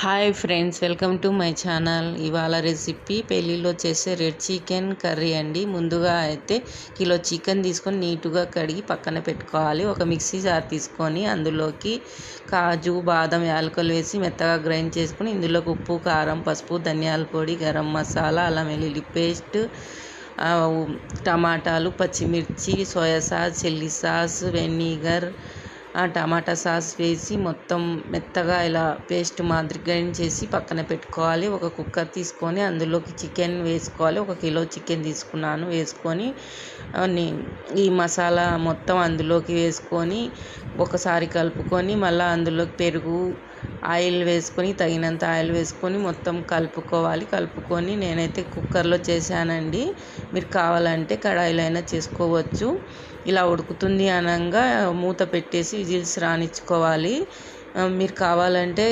Hi friends welcome to my channel ఇవాళ recipe పెళ్ళిలో చేసే రెడ్ చికెన్ కర్రీ అండి. ముందుగా అయితే కిలో చికెన్ తీసుకొని నీట్గా కడిగి పక్కన పెట్టుకోవాలి. ఒక మిక్సీ జార్ తీసుకొని అందులోకి కాజు బాదం యాలకులు వేసి మెత్తగా గ్రైండ్ చేసుకొని ఇందులోకి ఉప్పు కారం పసుపు ధనియాల పొడి గరం మసాలా అల్లం వెల్లుల్లి పేస్ట్ టమాటాలు పచ్చిమిర్చి soya sauce chilli sauce vinegar టమాటా సాస్ వేసి మొత్తం మెత్తగా ఇలా పేస్ట్ మాదిరి గ్రైండ్ చేసి పక్కన పెట్టుకోవాలి. ఒక కుక్కర్ తీసుకొని అందులోకి చికెన్ వేసుకోవాలి. ఒక కిలో చికెన్ తీసుకున్నాను. వేసుకొని ఈ మసాలా మొత్తం అందులోకి వేసుకొని ఒకసారి కలుపుకొని మళ్ళీ అందులోకి పెరుగు ఆయిల్ వేసుకొని తగినంత ఆయిల్ వేసుకొని మొత్తం కలుపుకోవాలి. కలుపుకొని నేనైతే కుక్కర్లో చేశానండి. మీరు కావాలంటే కడాయిలో అయినా చేసుకోవచ్చు. ఇలా ఉడుకుతుంది అనగా మూత పెట్టేసి విజిల్స్ రానిచ్చుకోవాలి. మీరు కావాలంటే